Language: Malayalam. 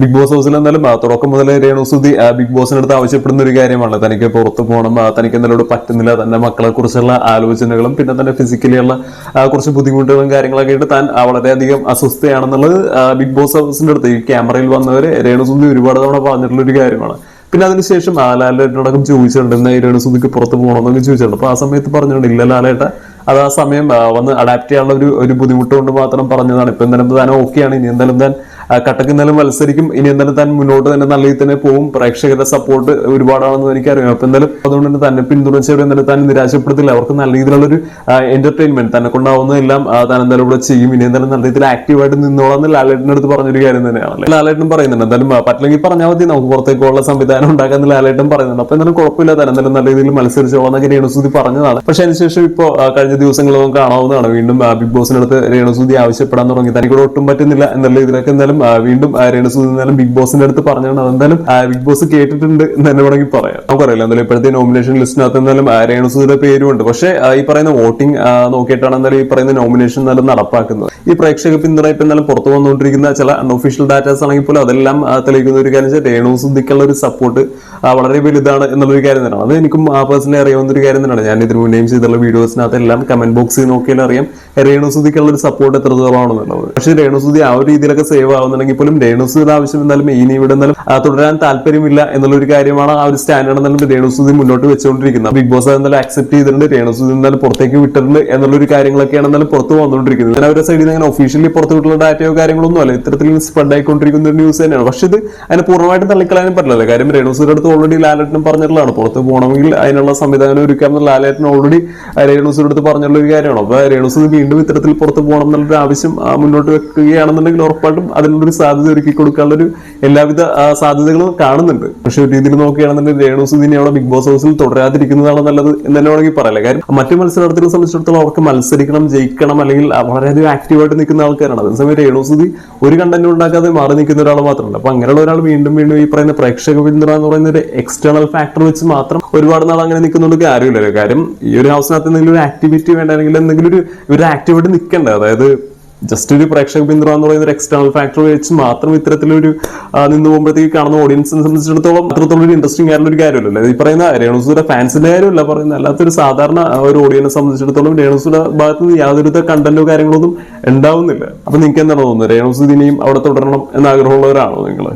ബിഗ് ബോസ് ഹൗസിൽ എന്നാലും തുടക്കം മുതലേ രേണുസുതി ബിഗ് ബോസിന്റെ അടുത്ത് ആവശ്യപ്പെടുന്ന ഒരു കാര്യമാണ്. തനിക്ക് പുറത്തു പോകണം തനിക്ക് എന്തായാലും പറ്റുന്നില്ല. തന്റെ മക്കളെ കുറിച്ചുള്ള ആലോചനകളും പിന്നെ തന്നെ ഫിസിക്കലി ഉള്ള കുറച്ച് ബുദ്ധിമുട്ടുകളും കാര്യങ്ങളൊക്കെ ആയിട്ട് താൻ വളരെയധികം അസ്വസ്ഥയാണെന്നുള്ളത് ബിഗ് ബോസ് ഹൗസിന്റെ അടുത്ത് ഈ ക്യാമറയിൽ വന്നവര് രേണുസുതി ഒരുപാട് തവണ പറഞ്ഞിട്ടുള്ള ഒരു കാര്യമാണ്. പിന്നെ അതിനുശേഷം ആ ലാലേട്ടനോടൊക്കെ ചോദിച്ചിട്ടുണ്ട് എന്നാ ഈ രേണുസുതിക്ക് പുറത്ത് പോകണമെന്നൊക്കെ ചോദിച്ചിട്ടുണ്ട്. അപ്പൊ ആ സമയത്ത് പറഞ്ഞിട്ടുണ്ട് ഇല്ല ലാലേട്ട അത് ആ സമയം വന്ന് അഡാപ്റ്റ് ചെയ്യാനുള്ള ഒരു ഒരു ബുദ്ധിമുട്ട് കൊണ്ട് മാത്രം പറഞ്ഞതാണ്. ഇപ്പൊ എന്തായാലും താൻ ഓക്കെയാണ് ഇനി എന്തായാലും താൻ കട്ടക്ക് എന്തായാലും മത്സരിക്കും. ഇനി എന്തായാലും താൻ മുന്നോട്ട് തന്നെ നല്ല രീതിയിൽ തന്നെ പോകും പ്രേക്ഷകരുടെ സപ്പോർട്ട് ഒരുപാടാണെന്ന് എനിക്കറിയാം. അപ്പൊ എന്തായാലും അതുകൊണ്ട് തന്നെ തന്നെ പിന്തുണച്ചവരെ എന്തായാലും താൻ നിരാശപ്പെടുത്തില്ല. അവർക്ക് നല്ല രീതിയിലുള്ള ഒരു എന്റർടൈൻമെന്റ് തന്നെ കൊണ്ടാവുന്നതെല്ലാം താൻ എന്തായാലും ഇവിടെ ചെയ്യും. ഇനി എന്തായാലും നല്ല രീതിയിൽ ആക്റ്റീവായിട്ട് നിന്നോളാം എന്ന് ലാലേട്ടന്റെ അടുത്ത് പറഞ്ഞൊരു കാര്യം തന്നെയാണ്. ലാലേട്ടും പറയുന്നുണ്ട് എന്തായാലും പറ്റില്ലെങ്കിൽ പറഞ്ഞാൽ മതി. നമുക്ക് പുറത്തേക്കുള്ള സംവിധാനം ഉണ്ടാക്കാൻ ലാലേട്ടും പറയുന്നുണ്ട്. അപ്പൊ എന്തായാലും കുഴപ്പമില്ല താൻ എന്തായാലും നല്ല രീതിയിൽ മത്സരിച്ചോളാം എന്നൊക്കെ രേണുസൂതി പറഞ്ഞതാണ്. പക്ഷെ അതിനുശേഷം ഇപ്പോ കഴിഞ്ഞ ദിവസങ്ങളൊക്കെ കാണാവുന്നതാണ്. വീണ്ടും ബിഗ് ബോസിനടുത്ത് രേണുസൂതി ആവശ്യപ്പെടാൻ തുടങ്ങി. തനിക്കൂടെ ഒട്ടും പറ്റുന്നില്ല എന്നുള്ള ഇതിലൊക്കെ എന്തായാലും ആ, വീണ്ടും ആ, രേണുസുതി എന്തായാലും ബിഗ് ബോസിന്റെ അടുത്ത് പറഞ്ഞാണ് അതെന്തായാലും ബിഗ് ബോസ് കേട്ടിട്ടുണ്ട് എന്ന് തന്നെ വേണമെങ്കിൽ പറയാം. നമുക്കറിയില്ല എന്തായാലും ഇപ്പോഴത്തെ നോമിനേഷൻ ലിസ്റ്റിനകത്ത് എന്തായാലും രേണുസുതിയുടെ പേരുമുണ്ട്. പക്ഷേ ഈ പറയുന്ന വോട്ടിംഗ് നോക്കിയിട്ടാണ് എന്തായാലും ഈ പറയുന്ന നോമിനേഷൻ എന്നാലും നടപ്പാക്കുന്നത്. ഈ പ്രേക്ഷക പിന്തുണ ഇപ്പൊ എന്തായാലും പുറത്തു വന്നുകൊണ്ടിരിക്കുന്ന ചില അൺഒഫീഷ്യൽ ഡാറ്റാസ് ആണെങ്കിൽ പോലും അതെല്ലാം തെളിയിക്കുന്ന ഒരു കാര്യം രേണു രേണുസുദ്ധിക്കുള്ള ഒരു സപ്പോർട്ട് വളരെ വലുതാണ് എന്നുള്ളൊരു കാര്യം തന്നെയാണ്. അത് എനിക്കും ആ പേഴ്സണലി അറിയാവുന്ന ഒരു കാര്യം തന്നെയാണ്. ഞാൻ ഇതിന് മുന്നേയും ചെയ്തുള്ള വീഡിയോസിനകത്ത് എല്ലാം കമന്റ് ബോക്സിൽ നോക്കിയാൽ അറിയാം രേണുസുദ്ധിക്കുള്ള ഒരു സപ്പോർട്ട് എത്രത്തോളമാണെന്നുള്ളത്. പക്ഷേ രേണുസുദ്ധി ആ ഒരു രീതിയിലൊക്കെ സേവ് ആവുന്നുണ്ടെങ്കിൽ പോലും രേണുസുദ്ധിയുടെ ആവശ്യം എന്നാലും ഇനി ഇവിടെ എന്നാലും തുടരാൻ താല്പര്യമില്ല എന്നുള്ള ഒരു കാര്യമാണ് ആ ഒരു സ്റ്റാൻഡേർഡ് എന്നാലും രേണുസുദ്ധി മുന്നോട്ട് വെച്ചുകൊണ്ടിരിക്കുന്നത്. ബിഗ് ബോസ് എന്നാലും അക്സെപ്റ്റ് ചെയ്തിട്ടുണ്ട്. രേണുസുദ്ധി എന്നാലും പുറത്തേക്ക് വിട്ടിട്ടുണ്ട് എന്നുള്ള ഒരു കാര്യങ്ങളൊക്കെയാണ് എന്നാലും പുറത്തു വന്നുകൊണ്ടിരിക്കുന്നത്. ഞാൻ അവരുടെ സൈഡിൽ നിന്ന് അങ്ങനെ ഒഫീഷ്യലി പുറത്ത് വിട്ടുള്ള ഡാറ്റയോ കാര്യങ്ങളൊന്നും അല്ല. ഇത്തരത്തിൽ സ്പ്രെഡ് ആയിക്കൊണ്ടിരിക്കുന്ന ഒരു ന്യൂസ് തന്നെയാണ്. പക്ഷെ ഇത് അതിനെ പൂർണമായിട്ടും തള്ളിക്കളയാനും പറ്റില്ല കാര്യം രേണുസുദിന്റെ അടുത്ത് ഓൾറെഡി ലാലേട്ടനും പറഞ്ഞിട്ടുള്ളതാണ്. പുറത്ത് പോകണമെങ്കിൽ അതിനുള്ള സംവിധാനം ഒരുക്കാം എന്ന് ലാലേട്ടൻ ഓൾറെഡി രേണുസുദിന്റെ അടുത്ത് പറഞ്ഞുള്ള ഒരു കാര്യമാണ്. അപ്പൊ രേണുസു വീണ്ടും ഇത്തരത്തിൽ പുറത്ത് പോകണം എന്നുള്ളൊരു ആവശ്യം മുന്നോട്ട് വെക്കുകയാണെന്നുണ്ടെങ്കിൽ ഉറപ്പായിട്ടും അതിനുള്ളൊരു സാധ്യത ഒരുക്കി കൊടുക്കാനുള്ള ഒരു എല്ലാവിധ സാധ്യതകളും കാണുന്നുണ്ട്. പക്ഷെ ഒരു രീതിയിൽ നോക്കുകയാണെന്നുണ്ടെങ്കിൽ രേണു രേണുസുദിനെ അവിടെ ബിഗ് ബോസ് ഹൗസിൽ തുടരാതിരിക്കുന്നതാണ് നല്ലത് എന്ന് തന്നെ വേണമെങ്കിൽ പറയല്ലേ കാര്യം മറ്റു മത്സരാർത്ഥികളെ സംബന്ധിച്ചിടത്തോളം അവർക്ക് മത്സരിക്കണം ജയിക്കണം അല്ലെങ്കിൽ വളരെയധികം ആക്റ്റീവായിട്ട് നിൽക്കുന്ന ആൾക്കാരാണ്. അതേസമയം രേണു സുധി ഒരു കണ്ടന്റ് ഉണ്ടാക്കാതെ മാറി നിൽക്കുന്ന ഒരാൾ മാത്രമല്ല അപ്പൊ അങ്ങനെയുള്ള ഒരാൾ വീണ്ടും വീണ്ടും ഈ പറയുന്ന പ്രേക്ഷക പിന്തുണ എന്ന് പറയുന്ന ഒരു എക്സ്റ്റേണൽ ഫാക്ടർ വെച്ച് മാത്രം ഒരുപാട് നാൾ അങ്ങനെ നിൽക്കുന്നുണ്ട് കാര്യമില്ലല്ലോ. കാര്യം ഈ ഒരു ഹൗസിനകത്ത് എന്തെങ്കിലും ഒരു ആക്ടിവിറ്റി വേണ്ട അല്ലെങ്കിൽ എന്തെങ്കിലും ഒരു ഒരു ആക്ടിവിറ്റി നിൽക്കേണ്ടത് അതായത് ജസ്റ്റ് ഒരു പ്രേക്ഷക പിന്തുണ എന്ന് പറയുന്ന ഒരു എക്സ്റ്റേണൽ ഫാക്ടർ വെച്ച് മാത്രം ഇത്തരത്തിലൊരു നിന്ന് പോകുമ്പോഴത്തേക്ക് കാണുന്ന ഓഡിയൻസിനെ സംബന്ധിച്ചിടത്തോളം അത്രത്തോളം ഒരു ഇൻട്രസ്റ്റിംഗ് ആയിട്ടുള്ള ഒരു കാര്യമല്ലല്ലോ. ഈ പറയുന്ന രേണുസുര ഫാൻസിന്റെ കാര്യമല്ല പറയുന്ന അല്ലാത്തൊരു സാധാരണ ഒരു ഓഡിയൻസിനെ സംബന്ധിച്ചിടത്തോളം രേണുസുര ഭാഗത്ത് നിന്ന് യാതൊരുവിധ കണ്ടന്റോ കാര്യങ്ങളൊന്നും ഉണ്ടാവുന്നില്ല. അപ്പൊ നിങ്ങൾക്ക് എന്താണ് തോന്നുന്നത് രേണുസുദിനെയും അവിടെ തുടരണം എന്ന് ആഗ്രഹമുള്ളവരാണോ നിങ്ങൾ?